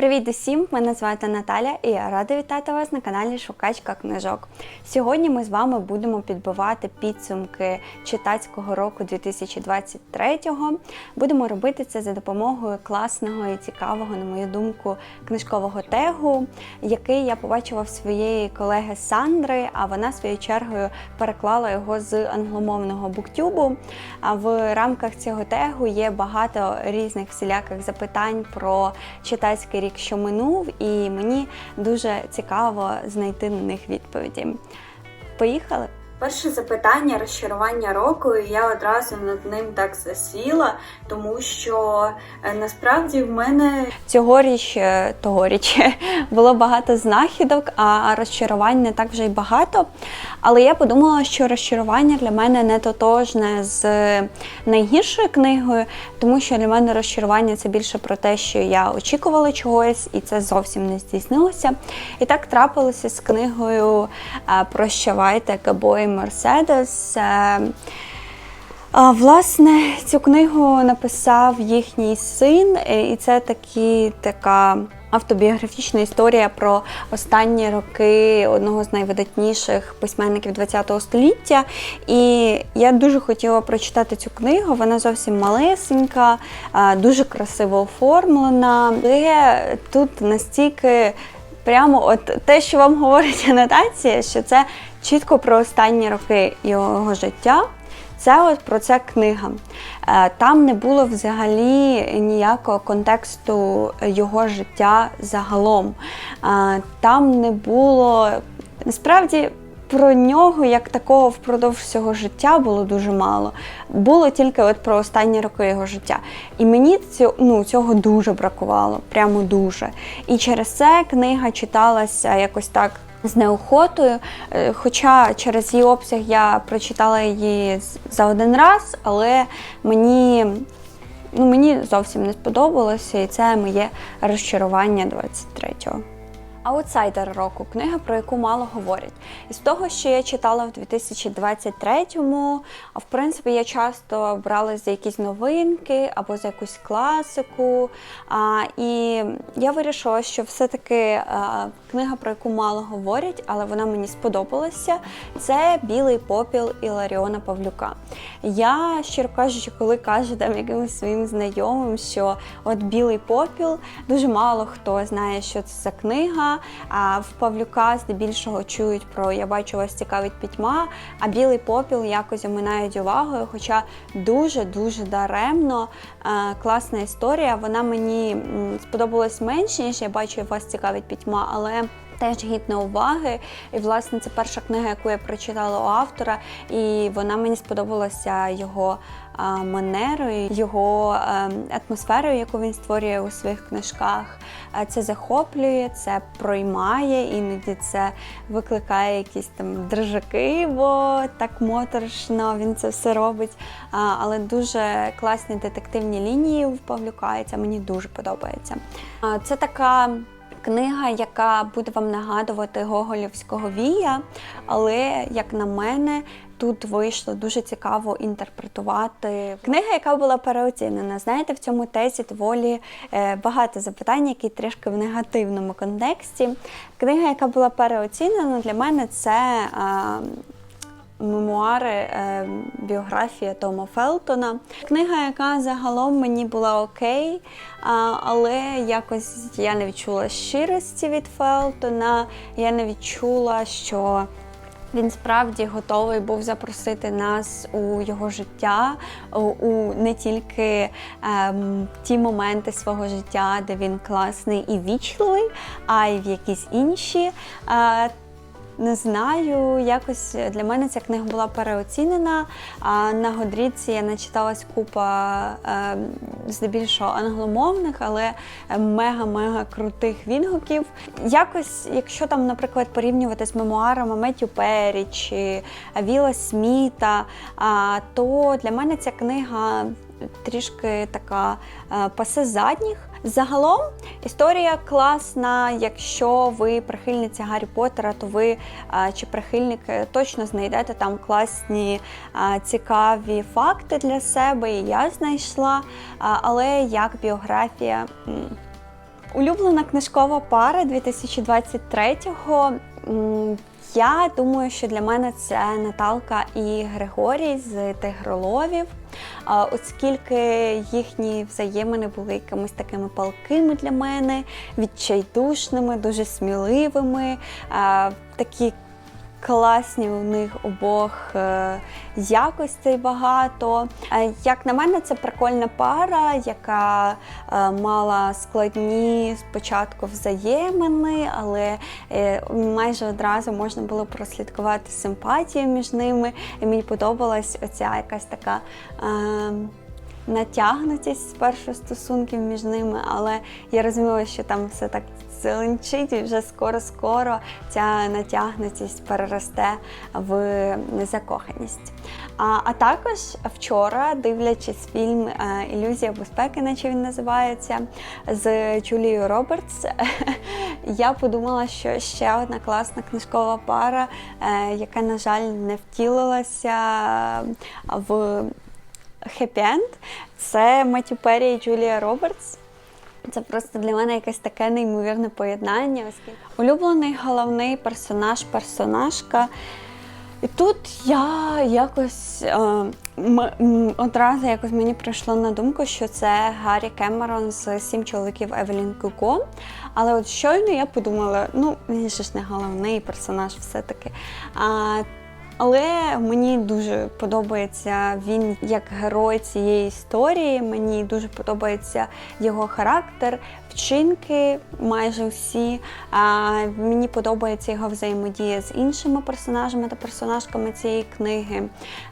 Привіт усім! Мене звати Наталя і я рада вітати вас на каналі Шукачка книжок. Сьогодні ми з вами будемо підбивати підсумки читацького року 2023-го. Будемо робити це за допомогою класного і цікавого, на мою думку, книжкового тегу, який я побачила в своєї колеги Сандри, а вона своєю чергою переклала його з англомовного буктюбу. А в рамках цього тегу є багато різних всіляких запитань про читацький рік, що минув, і мені дуже цікаво знайти на них відповіді. Поїхали! Перше запитання розчарування року, і я одразу над ним так засіла, тому що е, насправді в мене цьогоріч, е, тогоріч було багато знахідок, а розчарувань не так вже й багато. Але я подумала, що розчарування для мене не тотожне з найгіршою книгою, тому що для мене розчарування це більше про те, що я очікувала чогось, і це зовсім не здійснилося. І так трапилося з книгою е, Прощавайте Кабої Мерседес. Власне, цю книгу написав їхній син, і це такі така автобіографічна історія про останні роки одного з найвидатніших письменників ХХ століття. І я дуже хотіла прочитати цю книгу. Вона зовсім малесенька, дуже красиво оформлена. Але тут настільки. Прямо от те, що вам говорить анотація, що це чітко про останні роки його життя. Це от про це книга. Е, Там не було взагалі ніякого контексту його життя загалом. Е, Там не було насправді. Про нього як такого впродовж всього життя було дуже мало. Було тільки от про останні роки його життя. І мені цього, ну, цього дуже бракувало, прямо дуже. І через це книга читалася якось так з неохотою. Е, Хоча через її обсяг я прочитала її за один раз, але мені, ну, мені зовсім не сподобалося, і це моє розчарування 23-го. Аутсайдер року книга, про яку мало говорять. Із того, що я читала в 2023-му, а в принципі я часто бралась за якісь новинки або за якусь класику. А, і я вирішила, що все-таки книга, про яку мало говорять, але вона мені сподобалася. Це Білий попіл Іларіона Павлюка. Я, щиро кажучи, коли кажу там якимось своїм знайомим, що от білий попіл, дуже мало хто знає, що це за книга. А в Павлюка здебільшого чують про Я бачу вас цікавить пітьма, а білий попіл якось оминають увагою. Хоча дуже-дуже даремно Е, класна історія. Вона мені сподобалась менше, ніж я бачу вас цікавить пітьма, але. Теж гідна уваги, і власне це перша книга, яку я прочитала у автора, і вона мені сподобалася його манерою, його е, атмосферою, яку він створює у своїх книжках. Це захоплює, це проймає, іноді це викликає якісь там дрижаки, бо так моторошно він це все робить. Але дуже класні детективні лінії в Павлюка, і це мені дуже подобається. Це така. Книга, яка буде вам нагадувати Гоголівського вія, але, як на мене, тут вийшло дуже цікаво інтерпретувати. Книга, яка була переоцінена. Знаєте, в цьому тезі доволі е, багато запитань, які трішки в негативному контексті. Книга, яка була переоцінена, для мене це. Мемуари, е, біографія Тома Фелтона. Книга, яка загалом мені була окей, але якось я не відчула щирості від Фелтона. Я не відчула, що він справді готовий був запросити нас у його життя, у не тільки ем, ті моменти свого життя, де він класний і вічливий, а й в якісь інші. Е, не знаю, якось для мене ця книга була переоцінена. А на Годріці я начиталась купа е, здебільшого англомовних, але мега-мега крутих відгуків. Якось, якщо там, наприклад, порівнювати з мемуарами Меттю Перрі чи Віла Сміта, то для мене ця книга трішки така е, пасе задніх. Загалом історія класна. Якщо ви прихильниця Гаррі Поттера, то ви чи прихильник е, точно знайдете там класні цікаві факти для себе. І я знайшла. Але як біографія. Улюблена книжкова пара 2023-го. Я думаю, що для мене це Наталка і Григорій з Тигроловів, оскільки їхні взаємини були якимись такими палкими для мене, відчайдушними, дуже сміливими, такі класні у них обох е, якостей багато. Е, Як на мене, це прикольна пара, яка е, мала складні спочатку взаємини, але майже одразу можна було прослідкувати симпатію між ними. І мені подобалась оця якась така. Натягнутість спершу стосунків між ними, але я розуміла, що там все так зеленчить, і вже скоро-скоро ця натягнутість переросте в закоханість. А, а також вчора, дивлячись фільм е, Ілюзія безпеки, наче він називається, з Джулією Робертс, я подумала, що ще одна класна книжкова пара, е, яка, на жаль, не втілилася в хеппі-енд. Це Меттю Перрі і Джулія Робертс. Це просто для мене якесь таке неймовірне поєднання. Оскільки улюблений головний персонаж, персонажка. І тут я якось е, одразу якось мені прийшло на думку, що це Гаррі Кемерон з сім чоловіків Евелін Куко. Але от щойно я подумала, ну він ж не головний персонаж, все-таки. А, але мені дуже подобається він як герой цієї історії. Мені дуже подобається його характер, вчинки майже всі. А, мені подобається його взаємодія з іншими персонажами та персонажками цієї книги.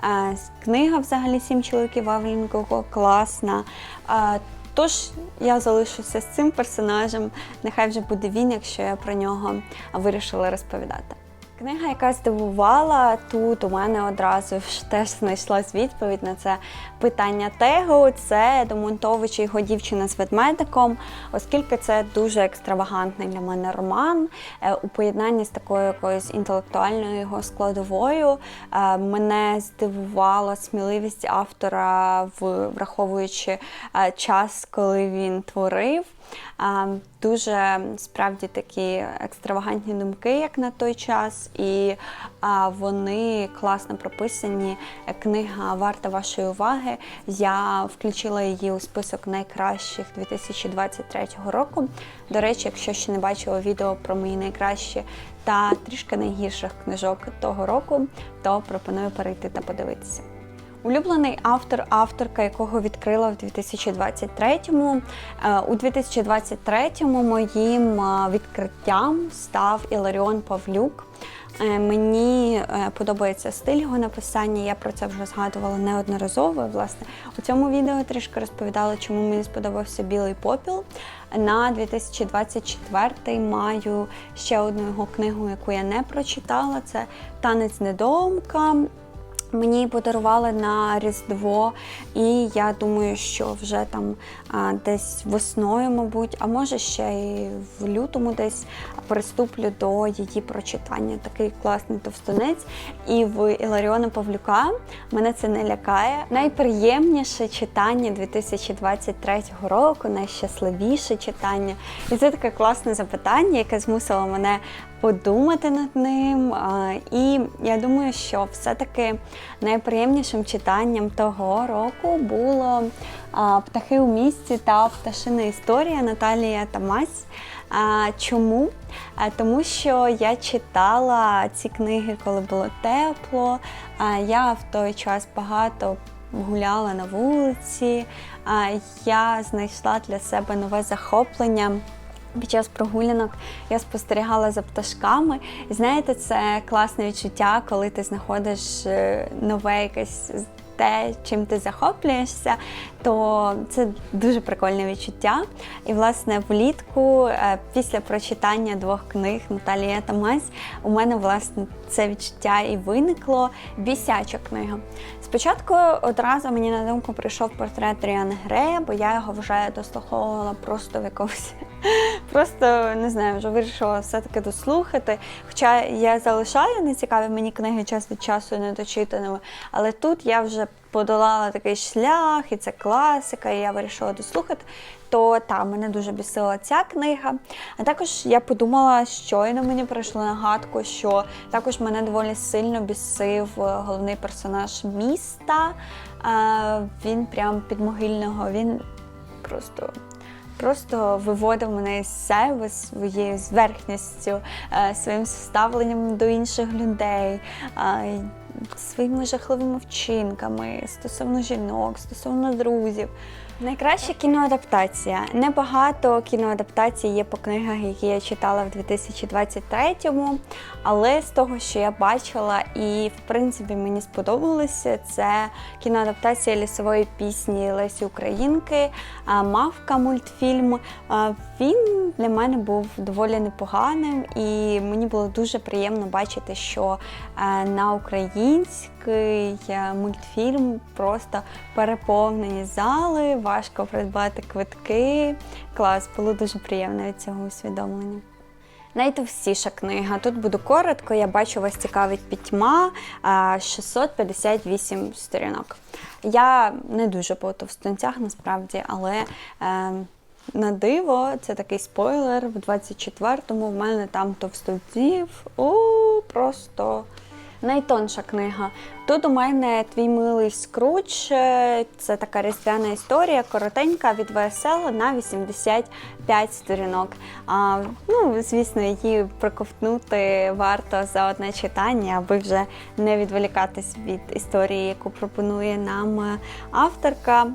А, книга взагалі сім чоловіків Авелін класна. А, Тож я залишуся з цим персонажем. Нехай вже буде він, якщо я про нього вирішила розповідати. Книга, яка здивувала, тут у мене одразу ж теж знайшлась відповідь на це питання тегу. Це Домонтович і його дівчина з ведмедиком, оскільки це дуже екстравагантний для мене роман е, у поєднанні з такою якоюсь інтелектуальною його складовою. Е, Мене здивувала сміливість автора, враховуючи е, час, коли він творив. Дуже справді такі екстравагантні думки, як на той час, і вони класно прописані. Книга варта вашої уваги. Я включила її у список найкращих 2023 року. До речі, якщо ще не бачила відео про мої найкращі та трішки найгірших книжок того року, то пропоную перейти та подивитися. Улюблений автор, авторка, якого відкрила в 2023-му. Е, У 2023-му моїм е, відкриттям став Іларіон Павлюк. Е, Мені подобається стиль його написання. Я про це вже згадувала неодноразово. Власне, у цьому відео трішки розповідала, чому мені сподобався білий попіл. На 2024 маю ще одну його книгу, яку я не прочитала. Це Танець недоумка. Мені подарували на Різдво, і я думаю, що вже там а, десь весною, мабуть, а може ще і в лютому десь приступлю до її прочитання. Такий класний товстунець. І в Іларіона Павлюка мене це не лякає. Найприємніше читання 2023 року, найщасливіше читання. І це таке класне запитання, яке змусило мене подумати над ним. І я думаю, що все-таки найприємнішим читанням того року було Птахи у місті та пташина історія Наталія Тамась. Чому? Тому що я читала ці книги, коли було тепло. Я в той час багато гуляла на вулиці. Я знайшла для себе нове захоплення. Під час прогулянок я спостерігала за пташками. І знаєте, це класне відчуття, коли ти знаходиш е, нове якесь те, чим ти захоплюєшся, то це дуже прикольне відчуття. І, власне, влітку, е, після прочитання двох книг Наталія Тамась, у мене власне це відчуття і виникло бісяча книга. Спочатку одразу мені на думку прийшов портрет Ріани Грея, бо я його вже дослуховувала просто в якомусь Просто не знаю, вже вирішила все-таки дослухати. Хоча я залишаю нецікаві мені книги час від часу недочитаними, але тут я вже подолала такий шлях, і це класика, і я вирішила дослухати. То та мене дуже бісила ця книга. А також я подумала, щойно мені прийшло нагадку, що також мене доволі сильно бісив е, головний персонаж міста. Е, Він прям підмогильного, він просто. Просто виводив мене із себе своєю зверхністю, е, своїм ставленням до інших людей, своїми жахливими вчинками стосовно жінок, стосовно друзів. Найкраща кіноадаптація. Небагато кіноадаптацій є по книгах, які я читала в 2023-му, але з того, що я бачила, і в принципі мені сподобалося, це кіноадаптація лісової пісні Лесі Українки, Мавка мультфільм. Він для мене був доволі непоганим, і мені було дуже приємно бачити, що на український е, мультфільм просто переповнені зали, важко придбати квитки. Клас, було дуже приємно від цього усвідомлення. Найтовстіша книга. Тут буду коротко. Я бачу, вас цікавить пітьма 658 сторінок. Я не дуже по товстунцях насправді, але е, на диво, це такий спойлер. В 24-му в мене там товстунців. О, просто. Найтонша книга. Тут у мене твій милий скруч. Е, Це така різдвяна історія, коротенька від ВСЛ на 85 сторінок. А, ну, звісно, її проковтнути варто за одне читання, аби вже не відволікатись від історії, яку пропонує нам е, авторка.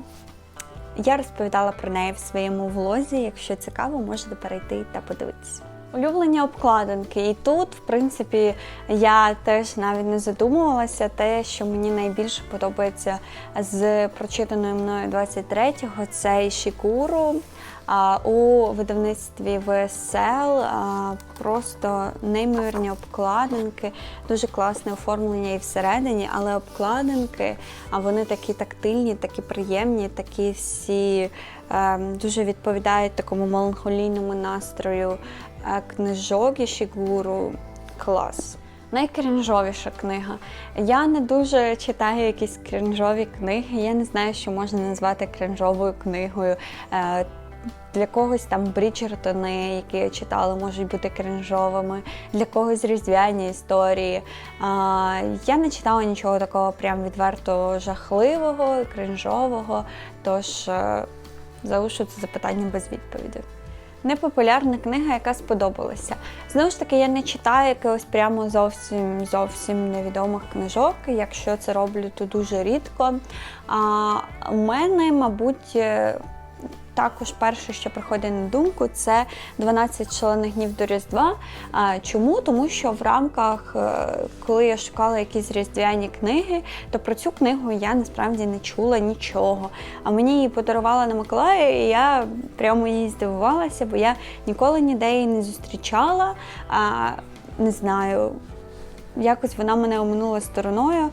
Я розповідала про неї в своєму влозі. Якщо цікаво, можете перейти та подивитися. Улюблені обкладинки. І тут, в принципі, я теж навіть не задумувалася. Те, що мені найбільше подобається з прочитаною мною 23-го, це Ішікуру. А, у видавництві ВСЛ просто неймовірні обкладинки, дуже класне оформлення і всередині, але обкладинки, вони такі тактильні, такі приємні, такі всі е, дуже відповідають такому меланхолійному настрою книжок і Шігуру. Клас. Найкрінжовіша книга. Я не дуже читаю якісь крінжові книги. Я не знаю, що можна назвати крінжовою книгою. Е, для когось там Бріджертони, які я читала, можуть бути крінжовими, для когось різдвяні історії. Я не читала нічого такого прям відверто жахливого, крінжового, тож е, залишу це запитання без відповіді. Непопулярна книга, яка сподобалася. Знову ж таки, я не читаю якихось прямо зовсім зовсім невідомих книжок. Якщо це роблю, то дуже рідко. А у мене, мабуть, е, також перше, що приходить на думку, це 12 шалених днів до Різдва. Чому? Тому що в рамках, е, коли я шукала якісь різдвяні книги, то про цю книгу я насправді не чула нічого. А мені її подарувала на Миколая, і я прямо їй здивувалася, бо я ніколи ніде її не зустрічала. Не знаю, якось вона мене оминула стороною.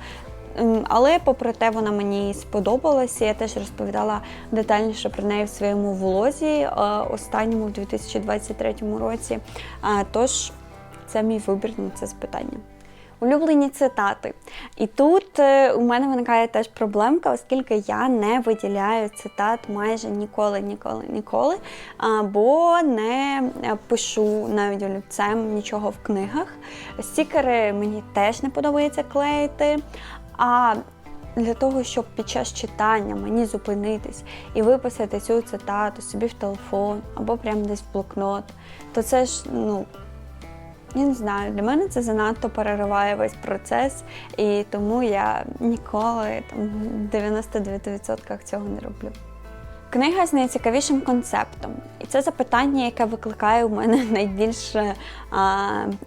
Але, попри те, вона мені сподобалася. Я теж розповідала детальніше про неї в своєму влозі е, останньому в 2023 році. Е, Тож це мій вибір на це запитання. Улюблені цитати. І тут е, у мене виникає теж проблемка, оскільки я не виділяю цитат майже ніколи, ніколи, ніколи, а, бо не пишу навіть олівцем нічого в книгах. Стікери мені теж не подобається клеїти. А для того, щоб під час читання мені зупинитись і виписати цю цитату собі в телефон або прямо десь в блокнот, то це ж, ну, я не знаю, для мене це занадто перериває весь процес, і тому я ніколи там в 99% цього не роблю. Книга з найцікавішим концептом. І це запитання, яке викликає у мене найбільше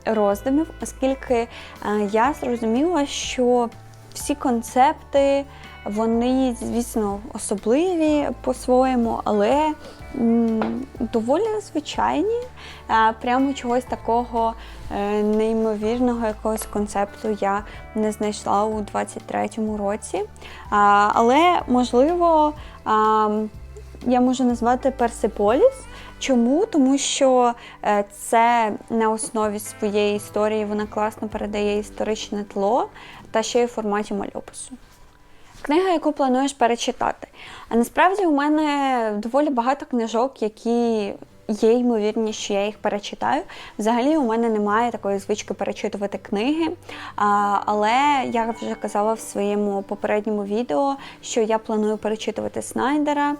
роздумів, оскільки я зрозуміла, що всі концепти, вони, звісно, особливі по-своєму, але доволі звичайні. Прямо чогось такого е, неймовірного якогось концепту я не знайшла у 23-му році. Але можливо. я можу назвати Персиполіс. Чому? Тому що е, це на основі своєї історії вона класно передає історичне тло та ще й у форматі мальопису. Книга, яку плануєш перечитати. А насправді у мене доволі багато книжок, які є ймовірність, що я їх перечитаю. Взагалі, у мене немає такої звички перечитувати книги. Але я вже казала в своєму попередньому відео, що я планую перечитувати Снайдера.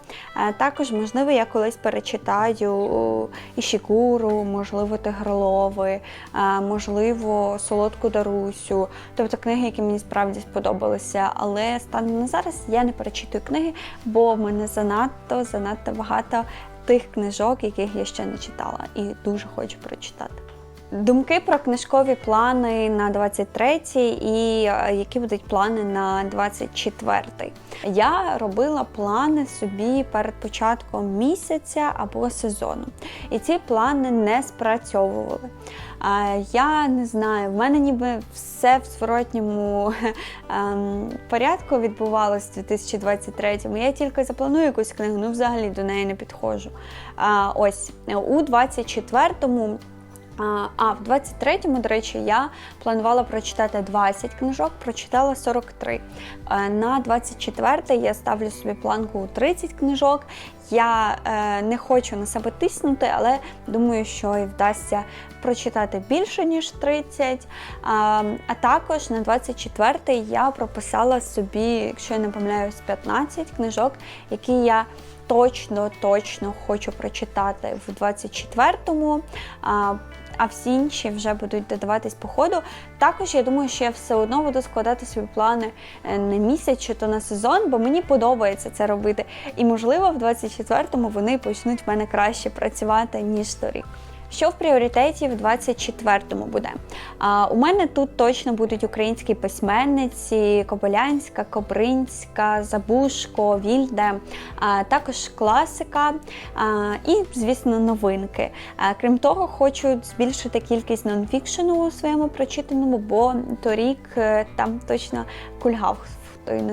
Також, можливо, я колись перечитаю Ішікуру, можливо, Тигролови, можливо, Солодку Дарусю. Тобто книги, які мені справді сподобалися. Але станом на зараз я не перечитую книги, бо в мене занадто, занадто багато тих книжок, яких я ще не читала, і дуже хочу прочитати. Думки про книжкові плани на 23-й і е, які будуть плани на 24-й. Я робила плани собі перед початком місяця або сезону. І ці плани не спрацьовували. Я не знаю, в мене ніби все в зворотньому ем, порядку відбувалося в 2023-му. Я тільки запланую якусь книгу, ну взагалі до неї не підходжу. А, Ось у 24-му а в 23-му, до речі, я планувала прочитати 20 книжок, прочитала 43. На 24-й я ставлю собі планку 30 книжок. Я е, не хочу на себе тиснути, але думаю, що і вдасться прочитати більше, ніж 30. А, а також на 24-й я прописала собі, якщо я не помиляюсь, 15 книжок, які я точно точно хочу прочитати в 24-му. А, всі інші вже будуть додаватись по ходу. Також я думаю, що я все одно буду складати свої плани е, на місяць чи то на сезон, бо мені подобається це робити. І, можливо, в 24-му вони почнуть в мене краще працювати, ніж торік. Що в пріоритеті в 24-му буде? А, У мене тут точно будуть українські письменниці: Кобилянська, Кобринська, Забушко, Вільде, а, також класика а, і, звісно, новинки. А, крім того, хочу збільшити кількість нонфікшену у своєму прочитаному, бо торік е, там точно кульгав той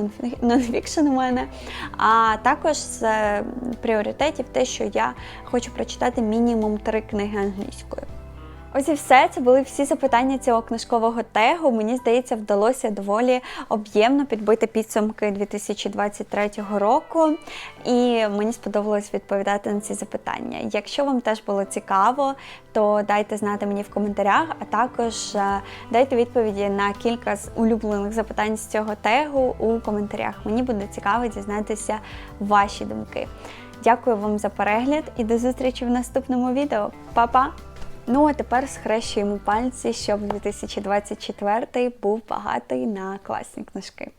нонфікшн у мене. А також з е, пріоритетів те, що я хочу прочитати мінімум три книги англійською. Ось і все. Це були всі запитання цього книжкового тегу. Мені здається, вдалося доволі об'ємно підбити підсумки 2023 року, і мені сподобалось відповідати на ці запитання. Якщо вам теж було цікаво, то дайте знати мені в коментарях, а також е, дайте відповіді на кілька з улюблених запитань з цього тегу у коментарях. Мені буде цікаво дізнатися ваші думки. Дякую вам за перегляд і до зустрічі в наступному відео. Па-па! Ну а тепер схрещуємо пальці, щоб 2024 був багатий на класні книжки.